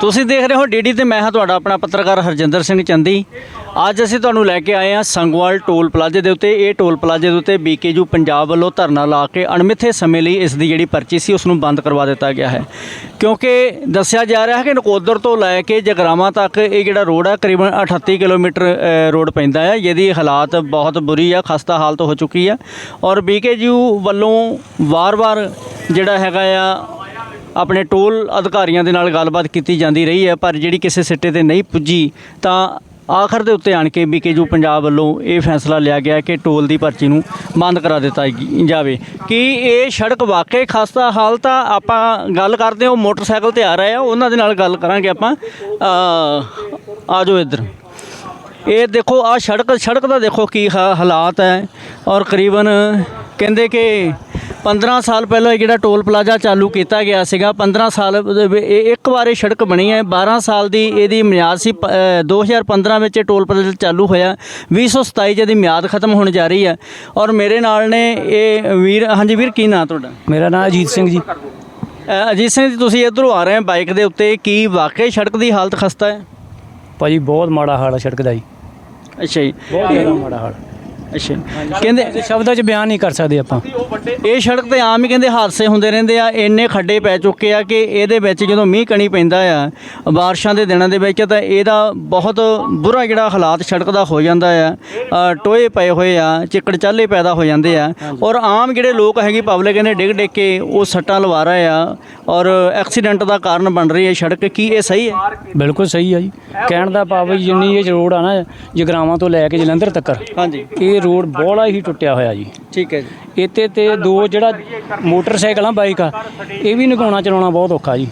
ਤੁਸੀਂ ਦੇਖ ਰਹੇ ਹੋ ਡੀਡੀ ਤੇ ਮੈਂ ਹਾਂ ਤੁਹਾਡਾ ਆਪਣਾ ਪੱਤਰਕਾਰ ਹਰਜਿੰਦਰ ਸਿੰਘ ਚੰਦੀ। ਅੱਜ ਅਸੀਂ ਤੁਹਾਨੂੰ ਲੈ ਕੇ ਆਏ ਹਾਂ ਸੰਗਵਾਲ ਟੋਲ ਪਲਾਜ਼ੇ ਦੇ ਉੱਤੇ। ਇਹ ਟੋਲ ਪਲਾਜ਼ੇ ਦੇ ਉੱਤੇ ਬੀਕੇਯੂ ਪੰਜਾਬ ਵੱਲੋਂ ਧਰਨਾ ਲਾ ਕੇ ਅਣਮਿੱਥੇ ਸਮੇਂ ਲਈ ਇਸ ਦੀ ਜਿਹੜੀ ਪਰਚੀ ਸੀ, ਉਸ ਨੂੰ ਬੰਦ ਕਰਵਾ ਦਿੱਤਾ ਗਿਆ ਹੈ। ਕਿਉਂਕਿ ਦੱਸਿਆ ਜਾ ਰਿਹਾ ਹੈ ਕਿ ਨਕੋਦਰ ਤੋਂ ਲੈ ਕੇ ਜਗਰਾਵਾਂ ਤੱਕ ਇਹ ਜਿਹੜਾ ਰੋਡ ਹੈ ਕਰੀਬਨ 38 ਕਿਲੋਮੀਟਰ ਰੋਡ ਪੈਂਦਾ ਹੈ। ਜਿਹਦੀ ਹਾਲਾਤ ਬਹੁਤ ਬੁਰੀ ਆ, ਖਸਤਾ ਹਾਲਤ ਹੋ ਚੁੱਕੀ ਆ। ਔਰ ਬੀਕੇਯੂ ਵੱਲੋਂ ਵਾਰ-ਵਾਰ ਜਿਹੜਾ ਹੈਗਾ ਆ ਆਪਣੇ ਟੋਲ ਅਧਿਕਾਰੀਆਂ ਦੇ ਨਾਲ ਗੱਲਬਾਤ ਕੀਤੀ ਜਾਂਦੀ ਰਹੀ ਹੈ ਪਰ ਜਿਹੜੀ ਕਿਸੇ ਸਿੱਟੇ ਤੇ ਨਹੀਂ ਪੁੱਜੀ ਤਾਂ ਆਖਰ ਦੇ ਉੱਤੇ ਆਣ ਕੇ ਬੀਕੇਯੂ ਪੰਜਾਬ ਵੱਲੋਂ ਇਹ ਫੈਸਲਾ ਲਿਆ ਗਿਆ ਕਿ ਟੋਲ ਦੀ ਪਰਚੀ ਨੂੰ ਬੰਦ ਕਰਾ ਦਿੱਤਾ ਜਾਵੇ। ਕਿ ਇਹ ਸੜਕ ਵਾਕਈ ਖਸਤਾ ਹਾਲਤ ਆ ਆਪਾਂ ਗੱਲ ਕਰਦੇ ਹਾਂ ਉਹ ਮੋਟਰਸਾਈਕਲ ਤੇ ਆ ਰਹੇ ਆ ਉਹਨਾਂ ਦੇ ਨਾਲ ਗੱਲ ਕਰਾਂਗੇ ਆਪਾਂ। ਅ, ਆ ਜਾਓ ਇੱਧਰ। ਇਹ ਦੇਖੋ ਆ ਸੜਕ ਸੜਕ ਦਾ ਦੇਖੋ ਕੀ ਹਾ- ਹਾਲਾਤ ਹੈ ਔਰ ਕਰੀਬਨ ਕਹਿੰਦੇ ਕਿ 15 ਸਾਲ ਪਹਿਲਾਂ ਇਹ ਜਿਹੜਾ ਟੋਲ ਪਲਾਜ਼ਾ ਚਾਲੂ ਕੀਤਾ ਗਿਆ ਸੀਗਾ 15 ਸਾਲ ਦੇ ਇਹ ਇੱਕ ਵਾਰ ਇਹ ਸੜਕ ਬਣੀ ਹੈ। 12 ਸਾਲ ਦੀ ਇਹਦੀ ਮਿਆਦ ਸੀ ਪ- ਅ, 2015 ਵਿੱਚ ਇਹ ਟੋਲ ਪਲਾਜ਼ਾ ਚਾਲੂ ਹੋਇਆ। 2027 ਜਿਹਦੀ ਮਿਆਦ ਖਤਮ ਹੋਣ ਜਾ ਰਹੀ ਹੈ। ਔਰ ਮੇਰੇ ਨਾਲ ਨੇ ਇਹ ਵੀਰ ਹਾਂਜੀ ਵੀਰ ਕੀ ਨਾਂ ਤੁਹਾਡਾ? ਮੇਰਾ ਨਾਮ ਅਜੀਤ ਸਿੰਘ ਜੀ। ਅਜੀਤ ਸਿੰਘ ਜੀ ਤੁਸੀਂ ਇਧਰੋਂ ਆ ਰਹੇ ਹੋ ਬਾਈਕ ਦੇ ਉੱਤੇ। ਕੀ ਵਾਕਈ ਸੜਕ ਦੀ ਹਾਲਤ ਖਸਤਾ ਹੈ? ਭਾਜੀ ਬਹੁਤ ਮਾੜਾ ਹਾਲ ਆ ਸੜਕ ਦਾ ਜੀ। ਅੱਛਾ ਜੀ। ਬਹੁਤ ਮਾੜਾ ਹਾਲ। ਅੱਛਾ। ਕਹਿੰਦੇ ਸ਼ਬਦਾਂ 'ਚ ਬਿਆਨ ਨਹੀਂ ਕਰ ਸਕਦੇ ਆਪਾਂ। ਇਹ ਸੜਕ ਤੇ ਆਮ ਹੀ ਕਹਿੰਦੇ ਹਾਦਸੇ ਹੁੰਦੇ ਰਹਿੰਦੇ ਆ ਇੰਨੇ ਖੱਡੇ ਪੈ ਚੁੱਕੇ ਆ ਕਿ ਇਹਦੇ ਵਿੱਚ ਜਦੋਂ ਮੀਂਹ ਕਣੀ ਪੈਂਦਾ ਆ ਬਾਰਿਸ਼ਾਂ ਦੇ ਦਿਨਾਂ ਦੇ ਵਿੱਚ ਤਾਂ ਇਹਦਾ ਬਹੁਤ ਬੁਰਾ ਜਿਹੜਾ ਹਾਲਾਤ ਸੜਕ ਦਾ ਹੋ ਜਾਂਦਾ ਆ। ਟੋਏ ਪਏ ਹੋਏ ਆ ਚਿੱਕੜ ਚਾਲੇ ਪੈਦਾ ਹੋ ਜਾਂਦੇ ਆ। ਔਰ ਆਮ ਜਿਹੜੇ ਲੋਕ ਹੈਗੇ ਪਬਲਿਕ ਨੇ ਡਿੱਗ ਡਿੱਗ ਕੇ ਉਹ ਸੱਟਾਂ ਲਵਾ ਰਹੇ ਆ ਔਰ ਐਕਸੀਡੈਂਟ ਦਾ ਕਾਰਨ ਬਣ ਰਹੀ ਹੈ ਸੜਕ। ਕੀ ਇਹ ਸਹੀ ਹੈ? ਬਿਲਕੁਲ ਸਹੀ ਆ ਜੀ। ਕਹਿਣ ਦਾ ਭਾਵ ਹੈ ਜਿੰਨੀ ਇਹ ਰੋਡ ਆ ਨਾ ਜਗਰਾਵਾਂ ਤੋਂ ਲੈ ਕੇ ਜਲੰਧਰ ਤੱਕ ਹਾਂਜੀ। ਇਹ ਰੋਡ ਬੋਲਾ ਹੀ ਟੁੱਟਿਆ ਹੋਇਆ ਜੀ। ਠੀਕ ਹੈ ਜੀ। ਇੱਥੇ ਤੇ ਦੋ ਜਿਹੜਾ ਮੋਟਰਸਾਈਕਲ ਆ ਬਾਈਕ ਆ ਇਹ ਵੀ ਨਗਾਉਣਾ ਚਲਾਉਣਾ ਬਹੁਤ ਔਖਾ ਜੀ।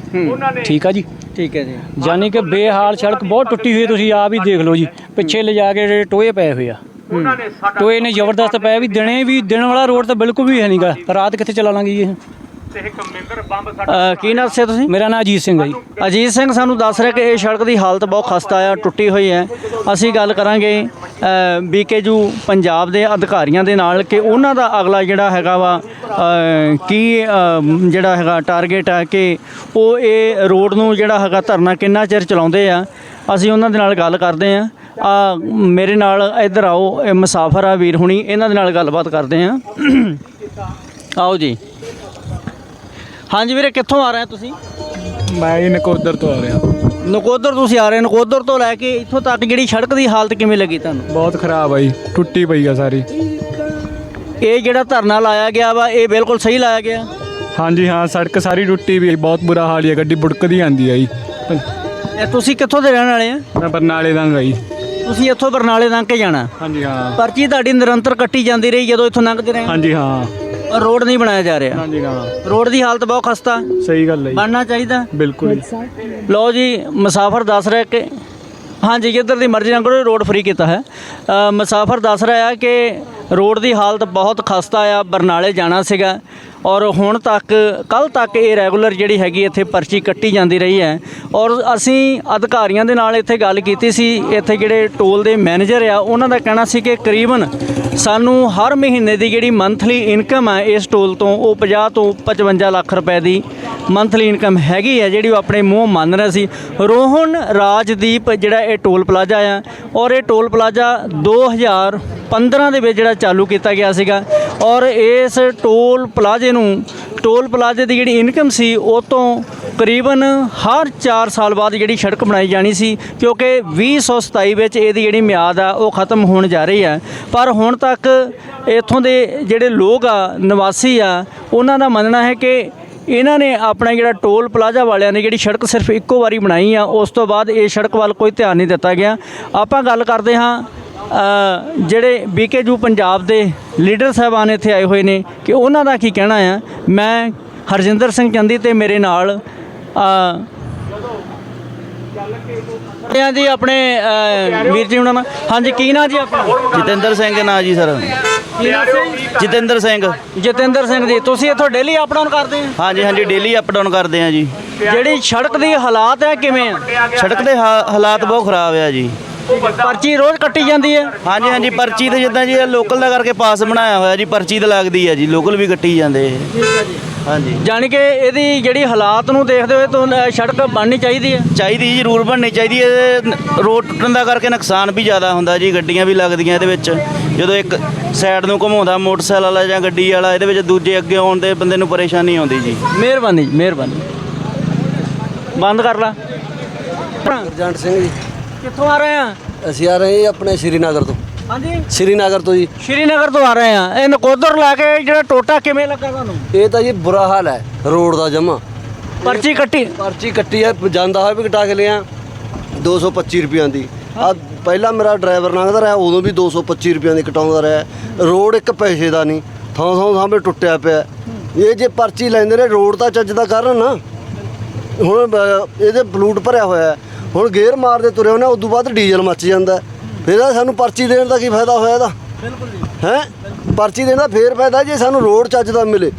ਠੀਕ ਆ ਜੀ। ਠੀਕ ਹੈ ਜੀ। ਯਾਨੀ ਕਿ ਬੇਹਾਲ ਸੜਕ ਬਹੁਤ ਟੁੱਟੀ ਹੋਈ ਤੁਸੀਂ ਆਪ ਹੀ ਦੇਖ ਲਓ ਜੀ। ਪਿੱਛੇ ਲਿਜਾ ਕੇ ਜਿਹੜੇ ਟੋਏ ਪਏ ਹੋਏ ਆ। ਟੋਏ ਨੇ ਜ਼ਬਰਦਸਤ ਪਏ ਵੀ ਦਿਨੇ ਵੀ ਦਿਨ ਵਾਲਾ ਰੋਡ ਤਾਂ ਬਿਲਕੁਲ ਵੀ ਹੈ ਨਹੀਂਗਾ ਰਾਤ ਕਿੱਥੇ ਚਲਾ ਲਾਂਗੇ ਜੀ ਇਹ? ਅ, ਕੀ ਨਾਮ ਸੀ ਤੁਸੀਂ? ਮੇਰਾ ਨਾਮ ਅਜੀਤ ਸਿੰਘ ਹੈ ਜੀ। ਅਜੀਤ ਸਿੰਘ ਸਾਨੂੰ ਦੱਸ ਰਿਹਾ ਕਿ ਇਹ ਸੜਕ ਦੀ ਹਾਲਤ ਬਹੁਤ ਖਸਤਾ ਆ ਟੁੱਟੀ ਹੋਈ ਹੈ। ਅਸੀਂ ਗੱਲ ਕਰਾਂਗੇ ਬੀਕੇਜੂ ਪੰਜਾਬ ਦੇ ਅਧਿਕਾਰੀਆਂ ਦੇ ਨਾਲ ਕਿ ਉਹਨਾਂ ਦਾ ਅਗਲਾ ਜਿਹੜਾ ਹੈਗਾ ਵਾ ਅ, ਕੀ ਅ, ਜਿਹੜਾ ਹੈਗਾ ਟਾਰਗੇਟ ਹੈ ਕਿ ਉਹ ਇਹ ਰੋਡ ਨੂੰ ਜਿਹੜਾ ਹੈਗਾ ਧਰਨਾ ਕਿੰਨਾ ਚਿਰ ਚਲਾਉਂਦੇ ਆ। ਅਸੀਂ ਉਹਨਾਂ ਦੇ ਨਾਲ ਗੱਲ ਕਰਦੇ ਆ। ਆ ਮੇਰੇ ਨਾਲ ਇੱਧਰ ਆਓ ਇਹ ਮੁਸਾਫਰ ਆ ਵੀਰ ਹੁਣੀ ਇਹਨਾਂ ਦੇ ਨਾਲ ਗੱਲਬਾਤ ਕਰਦੇ ਆ। ਆਓ ਜੀ। ਹਾਂਜੀ ਵੀਰੇ ਕਿੱਥੋਂ ਆ ਰਹੇ ਤੁਸੀਂ? ਮੈਂ ਹੀ ਨਕੋਦਰ ਤੋਂ ਆ ਰਿਹਾ। ਨਕੋਦਰ ਤੁਸੀਂ ਆ ਰਹੇ ਹੋ ਨਕੋਦਰ ਤੋਂ ਲੈ ਕੇ ਇੱਥੋਂ ਤੱਕ ਜਿਹੜੀ ਸੜਕ ਦੀ ਹਾਲਤ ਕਿਵੇਂ ਲੱਗੀ ਤੁਹਾਨੂੰ? ਬਹੁਤ ਖਰਾਬ ਆ ਜੀ ਟੁੱਟੀ ਪਈ ਆ ਸਾਰੀ। ਇਹ ਜਿਹੜਾ ਧਰਨਾ ਲਾਇਆ ਗਿਆ ਵਾ ਇਹ ਬਿਲਕੁਲ ਸਹੀ ਲਾਇਆ ਗਿਆ? ਹਾਂਜੀ ਹਾਂ ਸੜਕ ਸਾਰੀ ਟੁੱਟੀ ਵੀ ਬਹੁਤ ਬੁਰਾ ਹਾਲ ਹੀ ਗੱਡੀ ਬੁੜਕਦੀ ਆਂਦੀ ਆ ਜੀ। ਇਹ ਤੁਸੀਂ ਕਿੱਥੋਂ ਦੇ ਰਹਿਣ ਵਾਲੇ ਆ? ਮੈਂ ਬਰਨਾਲੇ ਦਾ ਗਾ ਜੀ। ਤੁਸੀਂ ਇੱਥੋਂ ਬਰਨਾਲੇ ਲੰਘ ਕੇ ਜਾਣਾ। ਹਾਂਜੀ ਹਾਂ। ਪਰਚੀ ਤੁਹਾਡੀ ਨਿਰੰਤਰ ਕੱਟੀ ਜਾਂਦੀ ਰਹੀ ਜਦੋਂ ਇੱਥੋਂ ਲੰਘਦੇ ਰਹੇ। ਹਾਂਜੀ ਹਾਂ। ਔਰ ਰੋਡ ਨਹੀਂ ਬਣਾਇਆ ਜਾ ਰਿਹਾ। ਹਾਂਜੀ ਹਾਂ ਰੋਡ ਦੀ ਹਾਲਤ ਬਹੁਤ ਖਸਤਾ। ਸਹੀ ਗੱਲ ਹੈ ਜੀ। ਬਣਨਾ ਚਾਹੀਦਾ। ਬਿਲਕੁਲ ਜੀ। ਲਓ ਜੀ ਮੁਸਾਫਰ ਦੱਸ ਰਿਹਾ ਕਿ ਹਾਂਜੀ ਜਿੱਧਰ ਦੀ ਮਰਜ਼ੀ ਨਾਲ ਕਰੋ ਰੋਡ ਫ੍ਰੀ ਕੀਤਾ ਹੈ। ਮੁਸਾਫਰ ਦੱਸ ਰਿਹਾ ਹੈ ਕਿ ਰੋਡ ਦੀ ਹਾਲਤ ਬਹੁਤ ਖਸਤਾ ਆ। ਬਰਨਾਲੇ ਜਾਣਾ ਸੀਗਾ। ਔਰ ਹੁਣ ਤੱਕ ਕੱਲ ਤੱਕ ਇਹ ਰੈਗੂਲਰ ਜਿਹੜੀ ਹੈਗੀ ਇੱਥੇ ਪਰਚੀ ਕੱਟੀ ਜਾਂਦੀ ਰਹੀ ਹੈ। ਔਰ ਅਸੀਂ ਅਧਿਕਾਰੀਆਂ ਦੇ ਨਾਲ ਇੱਥੇ ਗੱਲ ਕੀਤੀ ਸੀ, ਇੱਥੇ ਜਿਹੜੇ ਟੋਲ ਦੇ ਮੈਨੇਜਰ ਆ, ਉਹਨਾਂ ਦਾ ਕਹਿਣਾ ਸੀ ਕਿ ਕਰੀਬਨ ਸਾਨੂੰ ਹਰ ਮਹੀਨੇ ਦੀ ਜਿਹੜੀ ਮੰਥਲੀ ਇਨਕਮ ਹੈ ਇਸ ਟੋਲ ਤੋਂ, ਉਹ 50 ਤੋਂ 55 ਲੱਖ ਰੁਪਏ ਦੀ ਮੰਥਲੀ ਇਨਕਮ ਹੈਗੀ ਹੈ, ਜਿਹੜੀ ਉਹ ਆਪਣੇ ਮੂੰਹ ਮੰਨ ਰਿਹਾ ਸੀ। ਰੋਹਨ ਰਾਜਦੀਪ ਜਿਹੜਾ ਇਹ ਟੋਲ ਪਲਾਜ਼ਾ ਆ, ਔਰ ਇਹ ਟੋਲ ਪਲਾਜ਼ਾ 2015 ਦੇ ਵਿੱਚ ਜਿਹੜਾ ਚਾਲੂ ਕੀਤਾ ਗਿਆ ਸੀਗਾ ਔਰ ਇਸ ਟੋਲ ਪਲਾਜ਼ੇ ਨੂੰ, ਟੋਲ ਪਲਾਜ਼ੇ ਦੀ ਜਿਹੜੀ ਇਨਕਮ ਸੀ, ਉਹ ਤੋਂ ਕਰੀਬਨ ਹਰ 4 ਸਾਲ ਬਾਅਦ ਜਿਹੜੀ ਸੜਕ ਬਣਾਈ ਜਾਣੀ ਸੀ, ਕਿਉਂਕਿ 2027 ਵਿੱਚ ਇਹਦੀ ਜਿਹੜੀ ਮਿਆਦ ਆ, ਉਹ ਖਤਮ ਹੋਣ ਜਾ ਰਹੀ ਹੈ ਪਰ ਹੁਣ ਤੱਕ ਇੱਥੋਂ ਦੇ ਜਿਹੜੇ ਲੋਕ ਆ, ਨਿਵਾਸੀ ਆ, ਉਹਨਾਂ ਦਾ ਮੰਨਣਾ ਹੈ ਕਿ ਇਹਨਾਂ ਨੇ ਆਪਣਾ ਜਿਹੜਾ ਟੋਲ ਪਲਾਜ਼ਾ ਵਾਲਿਆਂ ਨੇ ਜਿਹੜੀ ਸੜਕ ਸਿਰਫ ਇੱਕੋ ਵਾਰੀ ਬਣਾਈ ਆ, ਉਸ ਤੋਂ ਬਾਅਦ ਇਹ ਸੜਕ ਵੱਲ ਕੋਈ ਧਿਆਨ ਨਹੀਂ ਦਿੱਤਾ ਗਿਆ। ਆਪਾਂ ਗੱਲ ਕਰਦੇ ਹਾਂ ਜਿਹੜੇ ਬੀਕੇਜੂ ਪੰਜਾਬ ਦੇ ਲੀਡਰ ਸਾਹਿਬਾਨ ਇੱਥੇ ਆਏ ਹੋਏ ਨੇ ਕਿ ਉਹਨਾਂ ਦਾ ਕੀ ਕਹਿਣਾ ਆ? ਮੈਂ ਹਰਜਿੰਦਰ ਸਿੰਘ ਚੰਦੀ ਤੇ ਮੇਰੇ ਨਾਲ ਜੀ ਆਪਣੇ ਵੀਰ ਜੀ ਉਹਨਾਂ ਨਾਲ। ਹਾਂਜੀ ਕੀ ਨਾਂ ਜੀ ਆਪਣਾ? ਜਤਿੰਦਰ ਸਿੰਘ ਨਾਂ ਜੀ ਸਰ। ਜਤਿੰਦਰ ਸਿੰਘ। ਜਤਿੰਦਰ ਸਿੰਘ ਜੀ ਤੁਸੀਂ ਇੱਥੋਂ ਡੇਲੀ ਅਪ ਡਾਊਨ ਕਰਦੇ ਹੋ ਹਾਂਜੀ ਹਾਂਜੀ ਡੇਲੀ ਅਪ ਡਾਊਨ ਕਰਦੇ ਆ ਜੀ। ਜਿਹੜੀ ਸੜਕ ਦੀ ਹਾਲਾਤ ਹੈ ਕਿਵੇਂ ਆ? ਸੜਕ ਦੇ ਹਾ- ਹਾਲਾਤ ਬਹੁਤ ਖਰਾਬ ਆ ਜੀ। ਪਰਚੀ ਰੋਜ਼ ਕੱਟੀ ਜਾਂਦੀ ਹੈ? ਹਾਂਜੀ ਹਾਂਜੀ ਪਰਚੀ ਤੇ ਜਿੱਦਾਂ ਜੀ ਲੋਕਲ ਦਾ ਕਰਕੇ ਪਾਸ ਬਣਾਇਆ ਹੋਇਆ ਜੀ ਪਰਚੀ ਤੇ ਲੱਗਦੀ ਆ ਜੀ ਲੋਕਲ ਵੀ ਕੱਟੀ ਜਾਂਦੇ ਹਾਂਜੀ। ਜਾਣੀ ਕਿ ਇਹਦੀ ਜਿਹੜੀ ਹਾਲਾਤ ਨੂੰ ਦੇਖਦੇ ਹੋਏ ਤਾਂ ਸੜਕ ਬਣਨੀ ਚਾਹੀਦੀ ਹੈ? ਚਾਹੀਦੀ ਜੀ ਜ਼ਰੂਰ ਬਣਨੀ ਚਾਹੀਦੀ ਹੈ ਇਹ ਰੋਡ ਟੁੱਟਣ ਦਾ ਕਰਕੇ ਨੁਕਸਾਨ ਵੀ ਜ਼ਿਆਦਾ ਹੁੰਦਾ ਜੀ ਗੱਡੀਆਂ ਵੀ ਲੱਗਦੀਆਂ ਇਹਦੇ ਵਿੱਚ। ਜਦੋਂ ਇੱਕ ਸਾਈਡ ਨੂੰ ਘੁਮਾਉਂਦਾ ਮੋਟਰਸਾਈਕਲ ਵਾਲਾ ਜਾਂ ਗੱਡੀ ਵਾਲਾ ਇਹਦੇ ਵਿੱਚ ਦੂਜੇ ਅੱਗੇ ਆਉਣ ਦੇ ਬੰਦੇ ਨੂੰ ਪਰੇਸ਼ਾਨੀ ਆਉਂਦੀ ਜੀ। ਮਿਹਰਬਾਨੀ ਜੀ ਮਿਹਰਬਾਨੀ। ਬੰਦ ਕਰ ਲਾ। ਜੰਟ ਸਿੰਘ ਜੀ। ਕਿੱਥੋਂ ਆ ਰਹੇ ਆ? ਅਸੀਂ ਆ ਰਹੇ ਹਾਂ ਆਪਣੇ ਸ਼੍ਰੀਨਗਰ ਤੋਂ। ਹਾਂਜੀ। ਸ਼੍ਰੀਨਗਰ ਤੋਂ ਜੀ। ਸ਼੍ਰੀਨਗਰ ਤੋਂ ਆ ਰਹੇ ਆ। ਇਹ ਨਕੋਦਰ ਲਾ ਕੇ ਜਿਹੜਾ ਟੋਟਾ ਕਿਵੇਂ ਲੱਗਾ ਤੁਹਾਨੂੰ? ਇਹ ਤਾਂ ਜੀ ਬੁਰਾ ਹਾਲ ਹੈ ਰੋਡ ਦਾ ਜਮਾ। ਪਰਚੀ ਕੱਟੀ? ਪਰਚੀ ਕੱਟੀ ਹੈ ਜਾਂਦਾ ਹੋਇਆ ਵੀ ਕਟਾ ਕੇ ਲਿਆ। 225 ਰੁਪਈਆਂ ਦੀ। ਆ ਪਹਿਲਾਂ ਮੇਰਾ ਡਰਾਈਵਰ ਲੰਘਦਾ ਰਿਹਾ ਉਦੋਂ ਵੀ 225 ਰੁਪਈਆਂ ਦੀ ਕਟਾਉਂਦਾ ਰਿਹਾ। ਰੋਡ ਇੱਕ ਪੈਸੇ ਦਾ ਨਹੀਂ ਥਾਂ ਥਾਂ ਸਾਹਮਣੇ ਟੁੱਟਿਆ ਪਿਆ। ਇਹ ਜੇ ਪਰਚੀ ਲੈਂਦੇ ਨੇ ਰੋਡ ਤਾਂ ਚੱਜ ਦਾ ਕਰਨ ਨਾ। ਹੁਣ ਇਹਦੇ ਬਲੂਟ ਭਰਿਆ ਹੋਇਆ ਹੈ। ਹੁਣ ਗੇਅਰ ਮਾਰਦੇ ਤੁਰੇ ਹੋਣੇ ਉਦੋਂ ਬਾਅਦ ਡੀਜ਼ਲ ਮੱਚ ਜਾਂਦਾ। ਫਿਰ ਇਹ ਸਾਨੂੰ ਪਰਚੀ ਦੇਣ ਦਾ ਕੀ ਫਾਇਦਾ ਹੋਇਆ ਇਹਦਾ? ਬਿਲਕੁਲ ਜੀ। ਹੈ? ਪਰਚੀ ਦੇਣ ਦਾ ਫੇਰ ਫਾਇਦਾ ਜੇ ਸਾਨੂੰ ਰੋਡ ਚੱਜ ਦਾ ਮਿਲੇ।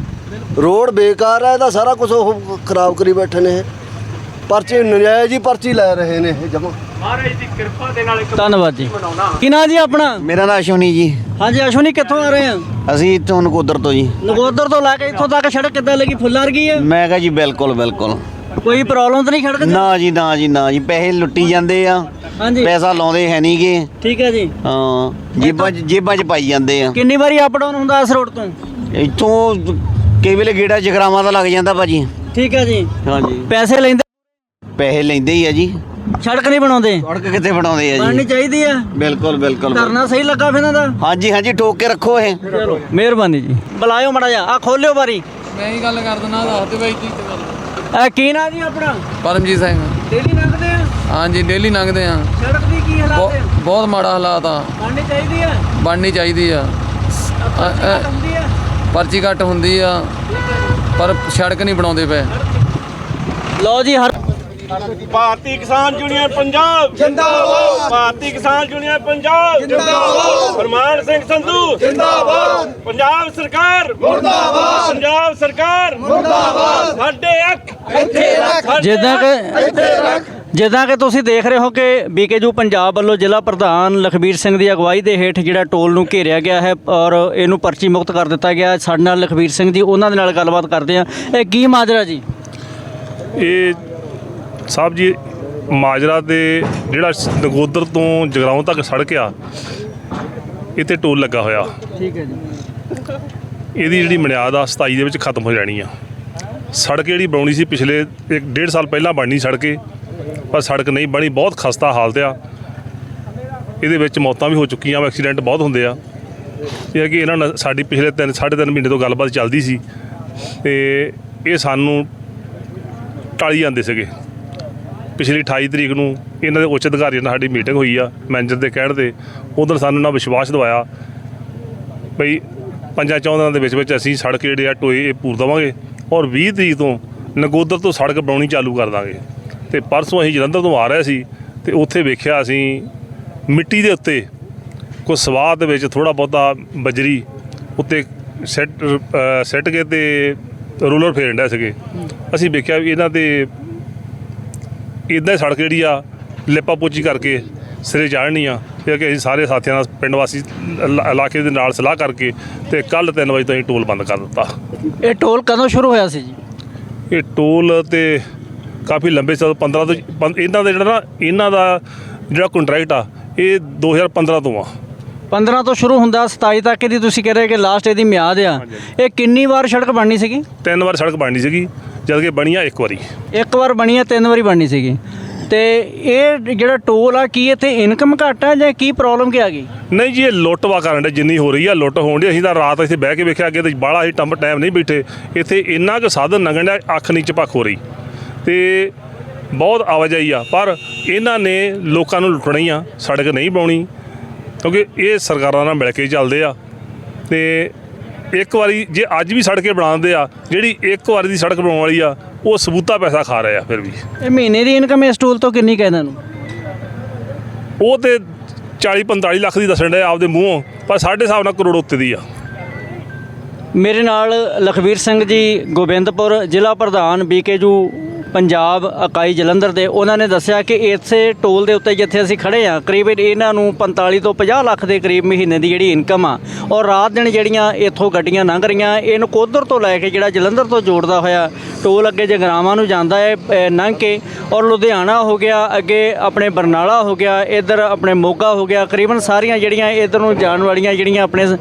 ਰੋਡ ਬੇਕਾਰ ਹੈ ਇਹਦਾ ਸਾਰਾ ਕੁਝ ਉਹ ਖਰਾਬ ਕਰੀ ਬੈਠੇ ਨੇ ਇਹ। ਪਰਚੀ ਨਜਾਇਜ਼ ਹੀ ਪਰਚੀ ਲੈ ਰਹੇ ਨੇ ਇਹ ਜਮਾ। ਧੰਨਵਾਦ ਜੀ। ਕੀ ਨਾਂ ਜੀ ਆਪਣਾ? ਮੇਰਾ ਨਾਮ ਅਸ਼ਵਨੀ ਜੀ। ਹਾਂਜੀ ਅਸ਼ਵਨੀ ਕਿੱਥੋਂ ਆ ਰਹੇ ਆ? ਅਸੀਂ ਇੱਥੋਂ ਨਕੋਦਰ ਤੋਂ ਜੀ। ਨਗੋਦਰ ਤੋਂ ਲੈ ਕੇ ਇੱਥੋਂ ਤੱਕ ਸੜਕ ਕਿੱਦਾਂ ਲੱਗੀ? ਫੁੱਲ ਵਰਗੀ ਆ ਮੈਂ ਕਿਹਾ ਜੀ ਬਿਲਕੁਲ ਬਿਲਕੁਲ। ਕੋਈ ਪ੍ਰੋਬਲਮ ਤਾਂ ਨਹੀਂ 'ਚ ਨਾ ਜੀ ਨਾ ਜੀ ਨਾ ਜੀ। ਪੈਸੇ ਲੁੱਟੀ ਜਾਂਦੇ ਆ। ਹਾਂਜੀ। ਪੈਸਾ ਲਾਉਂਦੇ ਹੈ ਨਹੀਂਗੇ ਠੀਕ ਹੈ ਜੀ। ਹਾਂ ਜੇਬਾਂ 'ਚ ਜੇਬਾਂ 'ਚ ਪਾਈ ਜਾਂਦੇ ਆ। ਕਿੰਨੀ ਵਾਰੀ ਅਪ ਡਾਊਨ ਹੁੰਦਾ ਇਸ ਰੋਡ ਤੋਂ? ਇੱਥੋਂ ਕਈ ਵੇਲੇ ਗੇੜਾ ਜਗਰਾਵਾਂ ਦਾ ਲੱਗ ਜਾਂਦਾ ਭਾਜੀ। ਠੀਕ ਹੈ ਜੀ। ਹਾਂਜੀ। ਪੈਸੇ ਲੈਂਦੇ? ਪੈਸੇ ਲੈਂਦੇ ਹੀ ਆ ਜੀ। ਸੜਕ ਨਹੀਂ ਬਣਾਉਂਦੇ? ਸੜਕ ਕਿੱਥੇ ਬਣਾਉਂਦੇ ਆ ਬਣਨੀ ਜੀ ਚਾਹੀਦੀ ਆ। ਬਿਲਕੁਲ ਬਿਲਕੁਲ। ਧਰਨਾ ਸਹੀ ਲੱਗਾ ਫਿਰ ਇਹਨਾਂ ਦਾ? ਹਾਂਜੀ ਹਾਂਜੀ ਠੋਕ ਕੇ ਰੱਖੋ ਇਹ। ਚਲੋ। ਮਿਹਰਬਾਨੀ ਜੀ। ਬੁਲਾਇਓ ਮੜਾ ਜਾ ਆ ਖੋਲਿਓ ਬਾਰੀ ਮੈਂ ਹੀ ਗੱਲ ਕਰ ਦਿੰਦਾ ਦੱਸ ਦੇ ਬਾਈ ਕੀ ਇਹ ਕੀ ਨਾਂ ਜੀ ਆਪਣਾ? ਪਰਮਜੀਤ ਸਿੰਘ। ਡੇਲੀ ਲੰਘਦੇ ਆ? ਹਾਂਜੀ ਡੇਲੀ ਲੰਘਦੇ ਆ। ਸੜਕ ਦੀ ਕੀ ਹਾਲਾਤ ਹੈ ਬਹੁਤ ਮਾੜਾ ਹਾਲਾਤ ਆ। ਬਣਨੀ ਚਾਹੀਦੀ ਆ? ਬਣਨੀ ਚਾਹੀਦੀ ਆ। ਅ- ਅ- ਹੁੰਦੀ ਆ? ਪਰਚੀ ਕੱਟ ਹੁੰਦੀ ਆ। ਪਰ ਸੜਕ ਨਹੀਂ ਬਣਾਉਂਦੇ ਪਏ। ਲਓ ਜੀ ਹਰ ਭਾਰਤੀ ਕਿਸਾਨ ਯੂਨੀਅਨ ਪੰਜਾਬ। ਜਿੰਦਾਬਾਦ। ਭਾਰਤੀ ਕਿਸਾਨ ਯੂਨੀਅਨ ਪੰਜਾਬ। ਜਿੰਦਾਬਾਦ। ਫਰਮਾਨ ਸਿੰਘ ਸੰਧੂ। ਜਿੰਦਾਬਾਦ। ਪੰਜਾਬ ਸਰਕਾਰ। ਮੁਰਦਾਬਾਦ। ਪੰਜਾਬ ਸਰਕਾਰ। ਮੁਰਦਾਬਾਦ। ਸਾਡੇ ਅੱਖ ਇੱਥੇ ਰੱਖ। ਜਿੱਦਾਂ ਕਿ ਜਿੱਦਾਂ ਕਿ ਤੁਸੀਂ ਦੇਖ ਰਹੇ ਹੋ ਕਿ ਬੀਕੇਯੂ ਪੰਜਾਬ ਵੱਲੋਂ ਜ਼ਿਲ੍ਹਾ ਪ੍ਰਧਾਨ ਲਖਬੀਰ ਸਿੰਘ ਦੀ ਅਗਵਾਈ ਦੇ ਹੇਠ ਜਿਹੜਾ ਟੋਲ ਨੂੰ ਘੇਰਿਆ ਗਿਆ ਹੈ ਔਰ ਇਹਨੂੰ ਪਰਚੀ ਮੁਕਤ ਕਰ ਦਿੱਤਾ ਗਿਆ ਹੈ। ਸਾਡੇ ਨਾਲ ਲਖਬੀਰ ਸਿੰਘ ਜੀ ਉਹਨਾਂ ਦੇ ਨਾਲ ਗੱਲਬਾਤ ਕਰਦੇ ਆ ਇਹ ਕੀ ਮਾਜਰਾ ਜੀ? ਇਹ ਸਾਹਿਬ ਜੀ ਮਾਜਰਾ ਦੇ ਜਿਹੜਾ ਨਗੋਦਰ ਤੋਂ ਜਗਰਾਉਂ ਤੱਕ ਸੜਕ ਆ ਇੱਥੇ ਟੋਲ ਲੱਗਾ ਹੋਇਆ। ਠੀਕ ਹੈ ਜੀ। ਇਹਦੀ ਜਿਹੜੀ ਮਨਿਆਦ ਆ 27 ਦੇ ਵਿੱਚ ਖਤਮ ਹੋ ਜਾਣੀ ਆ। ਸੜਕ ਜਿਹੜੀ ਬਣਾਉਣੀ ਸੀ ਪਿਛਲੇ ਇੱਕ ਡੇਢ ਸਾਲ ਪਹਿਲਾਂ ਬਣਨੀ ਸੜਕ ਪਰ ਸੜਕ ਨਹੀਂ ਬਣੀ ਬਹੁਤ ਖਸਤਾ ਹਾਲਤ ਆ। ਇਹਦੇ ਵਿੱਚ ਮੌਤਾਂ ਵੀ ਹੋ ਚੁੱਕੀਆਂ ਐਕਸੀਡੈਂਟ ਬਹੁਤ ਹੁੰਦੇ ਆ। ਇਹ ਹੈ ਕਿ ਇਹਨਾਂ ਨਾਲ ਸਾਡੀ ਪਿਛਲੇ 3 3.5 ਮਹੀਨੇ ਤੋਂ ਗੱਲਬਾਤ ਚੱਲਦੀ ਸੀ ਤੇ ਇਹ ਸਾਨੂੰ ਟਾਲੀ ਜਾਂਦੇ ਸੀਗੇ। ਪਿਛਲੀ 28 ਤਰੀਕ ਨੂੰ ਇਹਨਾਂ ਦੇ ਉੱਚ ਅਧਿਕਾਰੀਆਂ ਨਾਲ ਸਾਡੀ ਮੀਟਿੰਗ ਹੋਈ ਆ, ਮੈਨੇਜਰ ਦੇ ਕਹਿਣ ਤੇ। ਉਦੋਂ ਸਾਨੂੰ ਇਹਨਾਂ ਵਿਸ਼ਵਾਸ ਦਿਵਾਇਆ ਬਈ ਪੰਜਾਂ ਚੌਂ ਦੇ ਵਿੱਚ ਵਿੱਚ ਅਸੀਂ ਸੜਕ ਜਿਹੜੇ ਆ ਟੋਏ ਇਹ ਪੂਰ ਦੇਵਾਂਗੇ ਔਰ 20 ਤਰੀਕ ਤੋਂ ਨਗੋਦਰ ਤੋਂ ਸੜਕ ਬਣਾਉਣੀ ਚਾਲੂ ਕਰ ਦਾਂਗੇ। ਤੇ ਪਰਸੋਂ ਅਸੀਂ ਜਲੰਧਰ ਤੋਂ ਆ ਰਹੇ ਸੀ ਤੇ ਉੱਥੇ ਵੇਖਿਆ ਅਸੀਂ ਮਿੱਟੀ ਦੇ ਉੱਤੇ ਕੁਝ ਸਵਾਦ ਦੇ ਵਿੱਚ ਥੋੜਾ ਬਹੁਤਾ ਬਜਰੀ ਉੱਤੇ ਸੈੱਟ ਸੈੱਟ ਕੇ ਤੇ ਰੋਲਰ ਫੇਰਨ ਡਿਆ ਸੀਗੇ। ਅਸੀਂ ਵੇਖਿਆ ਵੀ ਇਹਨਾਂ ਦੇ ਇਦਾਂ ਹੀ ਸੜਕ ਜਿਹੜੀ ਆ ਲਿਪਾ ਪੋਚੀ ਕਰਕੇ ਸਿਰੇ ਚਾੜਨੀ ਆ। ਫਿਰ ਕਿ ਅਸੀਂ ਸਾਰੇ ਸਾਥੀਆਂ ਨਾਲ ਪਿੰਡ ਵਾਸੀ ਇਲਾ- ਇਲਾਕੇ ਦੇ ਨਾਲ ਸਲਾਹ ਕਰਕੇ ਤੇ ਕੱਲ 3 ਵਜੇ ਤੋਂ ਅਸੀਂ ਟੋਲ ਬੰਦ ਕਰ ਦਿੱਤਾ। ਇਹ ਟੋਲ ਕਦੋਂ ਸ਼ੁਰੂ ਹੋਇਆ ਸੀ ਜੀ? ਇਹ ਟੋਲ ਤੇ ਕਾਫੀ ਲੰਬੇ ਸਮਾਂ 15 ਤੋਂ ਪੰ- ਇਹਨਾਂ ਦਾ ਜਿਹੜਾ ਨਾ ਇਹਨਾਂ ਦਾ ਜਿਹੜਾ ਕੰਟਰੈਕਟ ਆ ਇਹ 2015 ਤੋਂ ਆ। 15 ਤੋਂ ਸ਼ੁਰੂ ਹੁੰਦਾ 27 ਤੱਕ ਇਹਦੀ ਤੁਸੀਂ ਕਹਿ ਰਹੇ ਕਿ ਲਾਸਟ ਇਹਦੀ ਮਿਆਦ ਆ। ਇਹ ਕਿੰਨੀ ਵਾਰ ਸੜਕ ਬਣਨੀ ਸੀਗੀ? ਤਿੰਨ ਵਾਰ ਸੜਕ ਬਣਨੀ ਸੀਗੀ। ਜਦ ਕਿ ਬਣੀ ਆ ਇੱਕ ਵਾਰੀ। ਇੱਕ ਵਾਰ ਬਣੀ ਹੈ ਤਿੰਨ ਵਾਰੀ ਬਣਨੀ ਸੀਗੀ। ਤੇ ਇਹ ਜਿਹੜਾ ਟੋਲ ਆ ਕੀ ਇੱਥੇ ਇਨਕਮ ਘੱਟ ਆ ਜਾਂ ਕੀ ਪ੍ਰੋਬਲਮ ਕੀ ਆ ਗਈ? ਨਹੀਂ ਜੀ ਇਹ ਲੁੱਟ ਵਾ ਕਰਨ ਦੇ ਜਿੰਨੀ ਹੋ ਰਹੀ ਆ ਲੁੱਟ ਹੋਣ ਦੀ ਅਸੀਂ ਤਾਂ ਰਾਤ ਇੱਥੇ ਬਹਿ ਕੇ ਵੇਖਿਆ ਅੱਗੇ ਤੇ ਬਾਹਲਾ ਅਸੀਂ ਟੰਬ ਟਾਈਮ ਨਹੀਂ ਬੈਠੇ। ਇੱਥੇ ਇੰਨਾ ਕੁ ਸਾਧਨ ਲੰਘਣ ਡਿਆ ਅੱਖ ਨੀਚ ਪੱਖ ਹੋ ਰਹੀ। ਤੇ ਬਹੁਤ ਆਵਾਜਾਈ ਆ ਪਰ ਇਹਨਾਂ ਨੇ ਲੋਕਾਂ ਨੂੰ ਲੁੱਟਣਾ ਹੀ ਆ ਸੜਕ ਨਹੀਂ ਬਣਾਉਣੀ। ਕਿਉਂਕਿ ਇਹ ਸਰਕਾਰਾਂ ਨਾਲ ਮਿਲ ਕੇ ਚੱਲਦੇ ਆ। ਤੇ ਇੱਕ ਵਾਰੀ ਜੇ ਅੱਜ ਵੀ ਸੜਕੇ ਬਣਾਉਂਦੇ ਆ ਜਿਹੜੀ ਇੱਕ ਵਾਰੀ ਦੀ ਸੜਕ ਬਣਾਉਣ ਵਾਲੀ ਆ ਉਹ ਸਬੂਤਾ ਪੈਸਾ ਖਾ ਰਹੇ ਆ ਫਿਰ ਵੀ। ਇਹ ਮਹੀਨੇ ਦੀ ਇਨਕਮ ਇਸ ਟੋਲ ਤੋਂ ਕਿੰਨੀ ਕਹਿੰਦਾ ਨੂੰ? ਉਹ ਤੇ 40 45 ਲੱਖ ਦੀ ਦੱਸਣ ਡਿਆ ਆਪਦੇ ਮੂੰਹੋਂ ਪਰ ਸਾਡੇ ਹਿਸਾਬ ਨਾਲ ਕਰੋੜ ਉੱਤੇ ਦੀ ਆ। ਮੇਰੇ ਨਾਲ ਲਖਵੀਰ ਸਿੰਘ ਜੀ ਗੋਬਿੰਦਪੁਰ ਜ਼ਿਲ੍ਹਾ ਪ੍ਰਧਾਨ ਬੀਕੇਜੂ ਪੰਜਾਬ ਇਕਾਈ ਜਲੰਧਰ ਦੇ, ਉਹਨਾਂ ਨੇ ਦੱਸਿਆ ਕਿ ਇਸੇ ਟੋਲ ਦੇ ਉੱਤੇ ਜਿੱਥੇ ਅਸੀਂ ਖੜੇ ਆ ਕਰੀਬ ਇਹਨਾਂ ਨੂੰ 45 ਤੋਂ 50 ਲੱਖ ਦੇ ਕਰੀਬ ਮਹੀਨੇ ਦੀ ਜਿਹੜੀ ਇਨਕਮ ਆ, ਔਰ ਰਾਤ ਦਿਨ ਜਿਹੜੀਆਂ ਇੱਥੋਂ ਗੱਡੀਆਂ ਲੰਘ ਰਹੀਆਂ ਇਹਨੂੰ ਕੋਧਰ ਤੋਂ ਲੈ ਕੇ ਜਿਹੜਾ ਜਲੰਧਰ ਤੋਂ ਜੋੜਦਾ ਹੋਇਆ ਟੋਲ ਅੱਗੇ ਜਗਰਾਵਾਂ ਨੂੰ ਜਾਂਦਾ ਹੈ ਲੰਘ ਕੇ, ਔਰ ਲੁਧਿਆਣਾ ਹੋ ਗਿਆ, ਅੱਗੇ ਆਪਣੇ ਬਰਨਾਲਾ ਹੋ ਗਿਆ, ਇਧਰ ਆਪਣੇ ਮੋਗਾ ਹੋ ਗਿਆ, ਕਰੀਬਨ ਸਾਰੀਆਂ ਜਿਹੜੀਆਂ ਇਧਰ ਨੂੰ ਜਾਣ ਵਾਲੀਆਂ ਜਿਹੜੀਆਂ ਆਪਣੇ ਸ-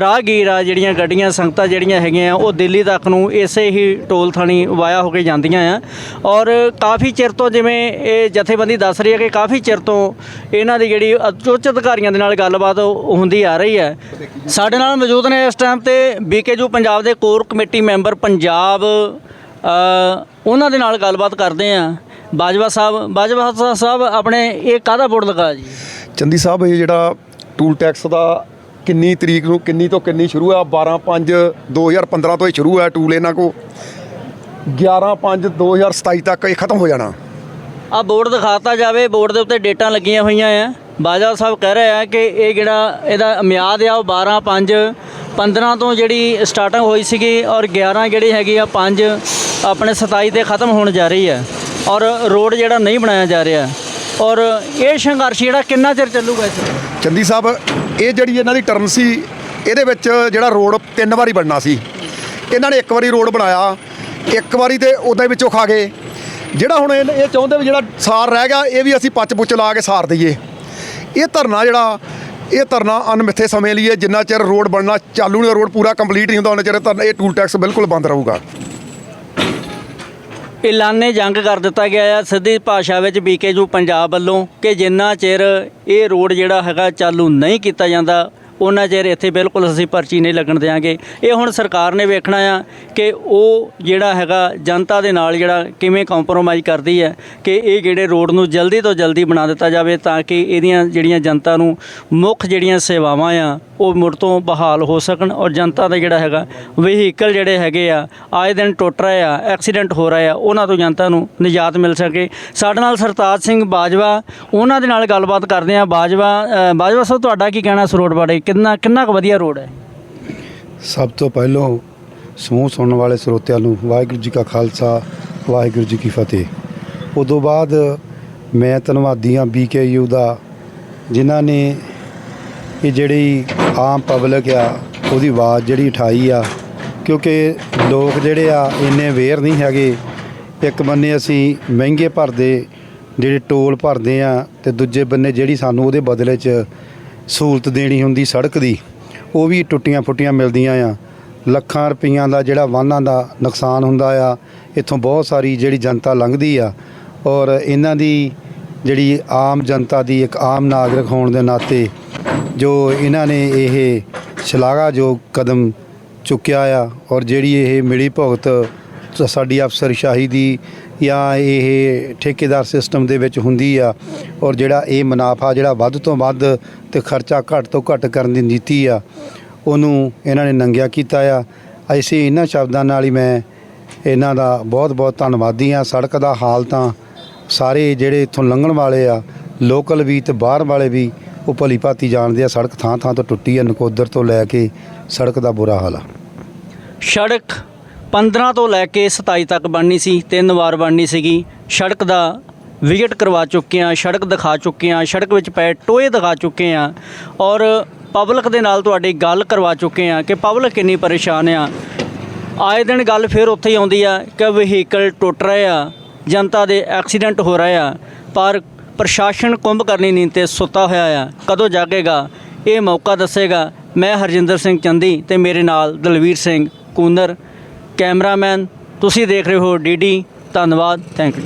ਰਾਹਗੀਰ ਆ, ਜਿਹੜੀਆਂ ਗੱਡੀਆਂ, ਸੰਗਤਾਂ ਜਿਹੜੀਆਂ ਹੈਗੀਆਂ, ਉਹ ਦਿੱਲੀ ਤੱਕ ਨੂੰ ਇਸੇ ਹੀ ਟੋਲ ਥਾਣੀ ਵਾਇਆ ਹੋ ਕੇ ਜਾਂਦੀਆਂ ਆ ਔਰ ਕਾਫੀ ਚਿਰ ਤੋਂ ਜਿਵੇਂ ਇਹ ਜਥੇਬੰਦੀ ਦੱਸ ਰਹੀ ਹੈ ਕਿ ਕਾਫੀ ਚਿਰ ਤੋਂ ਇਹਨਾਂ ਦੀ ਜਿਹੜੀ ਉੱਚ ਅਧਿਕਾਰੀਆਂ ਦੇ ਨਾਲ ਗੱਲਬਾਤ ਉਹ ਹੁੰਦੀ ਆ ਰਹੀ ਹੈ। ਸਾਡੇ ਨਾਲ ਮੌਜੂਦ ਨੇ ਇਸ ਟਾਈਮ ਤੇ ਬੀਕੇਯੂ ਪੰਜਾਬ ਦੇ ਕੋਰ ਕਮੇਟੀ ਮੈਂਬਰ ਪੰਜਾਬ ਉਹਨਾਂ ਦੇ ਨਾਲ ਗੱਲਬਾਤ ਕਰਦੇ ਆ ਬਾਜਵਾ ਸਾਹਿਬ ਬਾਜਵਾ ਸਾਹਿਬ, ਆਪਣੇ ਇਹ ਕਾਹਦਾ ਬੋਰਡ ਲਗਾ ਜੀ? ਚੰਦੀ ਸਾਹਿਬ, ਇਹ ਜਿਹੜਾ ਟੂਲ ਟੈਕਸ ਦਾ ਕਿੰਨੀ ਤਰੀਕ ਨੂੰ, ਕਿੰਨੀ ਤੋਂ ਕਿੰਨੀ ਸ਼ੁਰੂ ਆ? 12 5 2015 ਤੋਂ ਇਹ ਸ਼ੁਰੂ ਹੈ ਟੂਲ ਇਹਨਾਂ ਕੋ 11 5 2027 ਤੱਕ ਇਹ ਖਤਮ ਹੋ ਜਾਣਾ। ਆ ਬੋਰਡ ਦਿਖਾਤਾ ਜਾਵੇ ਬੋਰਡ ਦੇ ਉੱਤੇ ਡੇਟਾਂ ਲੱਗੀਆਂ ਹੋਈਆਂ ਆ। ਬਾਜਵਾ ਸਾਹਿਬ ਕਹਿ ਰਹੇ ਆ ਕਿ ਇਹ ਜਿਹੜਾ ਇਹਦਾ ਮਿਆਦ ਆ ਉਹ 12 5 15 ਤੋਂ ਜਿਹੜੀ ਸਟਾਰਟਿੰਗ ਹੋਈ ਸੀਗੀ ਔਰ 11 ਜਿਹੜੀ ਹੈਗੀ ਆ 5 ਆਪਣੇ 27 ਤੇ ਖਤਮ ਹੋਣ ਜਾ ਰਹੀ ਹੈ ਔਰ ਰੋਡ ਜਿਹੜਾ ਨਹੀਂ ਬਣਾਇਆ ਜਾ ਰਿਹਾ। ਔਰ ਇਹ ਸੰਘਰਸ਼ ਜਿਹੜਾ ਕਿੰਨਾ ਚਿਰ ਚੱਲੂਗਾ ਇਸ ਚੰਦੀ ਸਾਹਿਬ ਇਹ ਜਿਹੜੀ ਇਹਨਾਂ ਦੀ ਟਰਮ ਸੀ ਇਹਦੇ ਵਿੱਚ ਜਿਹੜਾ ਰੋਡ ਤਿੰਨ ਵਾਰੀ ਬਣਨਾ ਸੀ। ਇਹਨਾਂ ਨੇ ਇੱਕ ਵਾਰੀ ਰੋਡ ਬਣਾਇਆ ਇੱਕ ਵਾਰੀ ਤੇ ਉਹਦੇ ਵਿੱਚੋਂ ਖਾ ਗਏ। ਜਿਹੜਾ ਹੁਣ ਇਹ ਇਹ ਚਾਹੁੰਦੇ ਵੀ ਜਿਹੜਾ ਸਾਰ ਰਹਿ ਗਿਆ, ਇਹ ਵੀ ਅਸੀਂ ਪੱਚ ਪੁੱਚ ਲਾ ਕੇ ਸਾਰ ਦਈਏ। ਇਹ ਧਰਨਾ ਜਿਹੜਾ, ਇਹ ਧਰਨਾ ਅਨਮਿੱਥੇ ਸਮੇਂ ਲਈ ਹੈ। ਜਿੰਨਾ ਚਿਰ ਰੋਡ ਬਣਨਾ ਚਾਲੂ ਨਹੀਂ ਰੋਡ ਪੂਰਾ ਕੰਪਲੀਟ ਨਹੀਂ ਹੁੰਦਾ, ਉਹਨਾਂ ਚਿਰ ਧਰਨਾ ਇਹ ਟੂਲ ਟੈਕਸ ਬਿਲਕੁਲ ਬੰਦ ਰਹੂਗਾ। ਐਲਾਨੇ ਜੰਗ ਕਰ ਦਿੱਤਾ ਗਿਆ ਹੈ ਸਿੱਧੀ ਭਾਸ਼ਾ ਵਿੱਚ ਬੀਕੇਯੂ ਪੰਜਾਬ ਵੱਲੋਂ ਕਿ ਜਿੰਨਾ ਚਿਰ ਇਹ ਰੋਡ ਜਿਹੜਾ ਹੈਗਾ ਚਾਲੂ ਨਹੀਂ ਕੀਤਾ ਜਾਂਦਾ ਉਹਨਾਂ ਚਿਰ ਇੱਥੇ ਬਿਲਕੁਲ ਅਸੀਂ ਪਰਚੀ ਨਹੀਂ ਲੱਗਣ ਦੇਵਾਂਗੇ ਇਹ ਹੁਣ ਸਰਕਾਰ ਨੇ ਵੇਖਣਾ ਆ ਕਿ ਉਹ ਜਿਹੜਾ ਹੈਗਾ ਜਨਤਾ ਦੇ ਨਾਲ ਜਿਹੜਾ ਕਿਵੇਂ ਕੰਪਰੋਮਾਈਜ਼ ਕਰਦੀ ਹੈ ਕਿ ਇਹ ਜਿਹੜੇ ਰੋਡ ਨੂੰ ਜਲਦੀ ਤੋਂ ਜਲਦੀ ਬਣਾ ਦਿੱਤਾ ਜਾਵੇ ਤਾਂ ਕਿ ਇਹਦੀਆਂ ਜਿਹੜੀਆਂ ਜਨਤਾ ਨੂੰ ਮੁੱਖ ਜਿਹੜੀਆਂ ਸੇਵਾਵਾਂ ਆ, ਉਹ ਮੁੜ ਤੋਂ ਬਹਾਲ ਹੋ ਸਕਣ ਔਰ ਜਨਤਾ ਦਾ ਜਿਹੜਾ ਹੈਗਾ ਵਹੀਕਲ ਜਿਹੜੇ ਹੈਗੇ ਆ, ਆਏ ਦਿਨ ਟੁੱਟ ਰਹੇ ਆ ਐਕਸੀਡੈਂਟ ਹੋ ਰਹੇ ਆ, ਉਹਨਾਂ ਤੋਂ ਜਨਤਾ ਨੂੰ ਨਿਜਾਤ ਮਿਲ ਸਕੇ। ਸਾਡੇ ਨਾਲ ਸਰਤਾਜ ਸਿੰਘ ਬਾਜਵਾ, ਉਹਨਾਂ ਦੇ ਨਾਲ ਗੱਲਬਾਤ ਕਰਦੇ ਆ ਬਾਜਵਾ ਬਾਜਵਾ ਸਾਹਿਬ, ਤੁਹਾਡਾ ਕੀ ਕਹਿਣਾ ਇਸ ਰੋਡ ਬਾਰੇ? ਕਿੰਨਾ ਕਿੰਨਾ ਕੁ ਵਧੀਆ ਰੋਡ ਹੈ? ਸਭ ਤੋਂ ਪਹਿਲਾਂ ਸਮੂਹ ਸੁਣਨ ਵਾਲੇ ਸਰੋਤਿਆਂ ਨੂੰ ਵਾਹਿਗੁਰੂ ਜੀ ਕਾ ਖਾਲਸਾ, ਵਾਹਿਗੁਰੂ ਜੀ ਕੀ ਫਤਿਹ। ਉਦੋਂ ਬਾਅਦ ਮੈਂ ਧੰਨਵਾਦੀ ਹਾਂ ਬੀਕੇਯੂ ਦਾ, ਜਿਨ੍ਹਾਂ ਨੇ ਇਹ ਜਿਹੜੀ ਆਮ ਪਬਲਿਕ ਆ, ਉਹਦੀ ਆਵਾਜ਼ ਜਿਹੜੀ ਉਠਾਈ ਆ, ਕਿਉਂਕਿ ਲੋਕ ਜਿਹੜੇ ਆ, ਇੰਨੇ ਅਵੇਅਰ ਨਹੀਂ ਹੈਗੇ। ਇੱਕ ਬੰਨੇ ਅਸੀਂ ਮਹਿੰਗੇ ਭਰਦੇ, ਜਿਹੜੇ ਟੋਲ ਭਰਦੇ ਆ, ਤੇ ਦੂਜੇ ਬੰਨੇ ਜਿਹੜੀ ਸਾਨੂੰ ਉਹਦੇ ਬਦਲੇ 'ਚ ਸਹੂਲਤ ਦੇਣੀ ਹੁੰਦੀ ਸੜਕ ਦੀ, ਉਹ ਵੀ ਟੁੱਟੀਆਂ ਫੁੱਟੀਆਂ ਮਿਲਦੀਆਂ ਆ। ਲੱਖਾਂ ਰੁਪਈਆਂ ਦਾ ਜਿਹੜਾ ਵਾਹਨਾਂ ਦਾ ਨੁਕਸਾਨ ਹੁੰਦਾ ਆ, ਇੱਥੋਂ ਬਹੁਤ ਸਾਰੀ ਜਿਹੜੀ ਜਨਤਾ ਲੰਘਦੀ ਆ। ਔਰ ਇਹਨਾਂ ਦੀ ਜਿਹੜੀ ਆਮ ਜਨਤਾ ਦੀ ਇੱਕ ਆਮ ਨਾਗਰਿਕ ਹੋਣ ਦੇ ਨਾਤੇ ਜੋ ਇਹਨਾਂ ਨੇ ਇਹ ਸ਼ਲਾਘਾਯੋਗ ਕਦਮ ਚੁੱਕਿਆ ਆ, ਔਰ ਜਿਹੜੀ ਇਹ ਮਿਲੀ ਭੁਗਤ ਸਾਡੀ ਅਫਸਰਸ਼ਾਹੀ ਦੀ ਜਾਂ ਇਹ ਠੇਕੇਦਾਰ ਸਿਸਟਮ ਦੇ ਵਿੱਚ ਹੁੰਦੀ ਆ, ਔਰ ਜਿਹੜਾ ਇਹ ਮੁਨਾਫਾ ਜਿਹੜਾ ਵੱਧ ਤੋਂ ਵੱਧ ਤੇ ਖਰਚਾ ਘੱਟ ਤੋਂ ਘੱਟ ਕਰਨ ਦੀ ਨੀਤੀ ਆ, ਉਹਨੂੰ ਇਹਨਾਂ ਨੇ ਨੰਗਿਆ ਕੀਤਾ ਆ। ਅਸੀਂ ਇਹਨਾਂ ਸ਼ਬਦਾਂ ਨਾਲ ਹੀ ਮੈਂ ਇਹਨਾਂ ਦਾ ਬਹੁਤ ਬਹੁਤ ਧੰਨਵਾਦੀ ਆ ਸੜਕ ਦਾ ਹਾਲ ਤਾਂ ਸਾਰੇ ਜਿਹੜੇ ਇੱਥੋਂ ਲੰਘਣ ਵਾਲੇ ਆ ਲੋਕਲ ਵੀ ਤੇ ਬਾਹਰ ਵਾਲੇ ਵੀ, ਉਹ ਭਲੀ ਭਾਤੀ ਜਾਣਦੇ ਆ, ਸੜਕ ਥਾਂ ਥਾਂ ਤੋਂ ਟੁੱਟੀ ਆ, ਨਕੋਦਰ ਤੋਂ ਲੈ ਕੇ ਸੜਕ ਦਾ ਬੁਰਾ ਹਾਲ ਆ। ਸੜਕ 15 ਤੋਂ ਲੈ ਕੇ 27 ਤੱਕ ਬਣਨੀ ਸੀ, ਤਿੰਨ ਵਾਰ ਬਣਨੀ ਸੀਗੀ। ਸੜਕ ਦਾ ਵਿਜ਼ਿਟ ਕਰਵਾ ਚੁੱਕੇ ਆ ਸੜਕ ਦਿਖਾ ਚੁੱਕੇ ਆ ਸੜਕ ਵਿੱਚ ਪਏ ਟੋਏ ਦਿਖਾ ਚੁੱਕੇ ਆ ਔਰ ਪਬਲਿਕ ਦੇ ਨਾਲ ਤੁਹਾਡੀ ਗੱਲ ਕਰਵਾ ਚੁੱਕੇ ਆ ਕਿ ਪਬਲਿਕ ਕਿੰਨੀ ਪਰੇਸ਼ਾਨ ਆ। ਆਏ ਦਿਨ ਗੱਲ ਫਿਰ ਉੱਥੇ ਹੀ ਆਉਂਦੀ ਆ ਕਿ ਵਹੀਕਲ ਟੁੱਟ ਰਹੇ ਆ, ਜਨਤਾ ਦੇ ਐਕਸੀਡੈਂਟ ਹੋ ਰਹੇ ਆ, ਪਰ ਪ੍ਰਸ਼ਾਸਨ ਕੁੰਭ ਕਰਨੀ ਨੀਂਦ ਤੇ ਸੁੱਤਾ ਹੋਇਆ ਆ। ਕਦੋਂ ਜਾਗੇਗਾ? ਇਹ ਮੌਕਾ ਦੱਸੇਗਾ। ਮੈਂ ਹਰਜਿੰਦਰ ਸਿੰਘ ਚੰਦੀ ਤੇ ਮੇਰੇ ਨਾਲ ਦਲਵੀਰ ਸਿੰਘ ਕੂਨਰ। ਕੈਮਰਾਮੈਨ ਤੁਸੀਂ ਦੇਖ ਰਹੇ ਹੋ ਡੀਡੀ ਧੰਨਵਾਦ ਥੈਂਕ ਯੂ।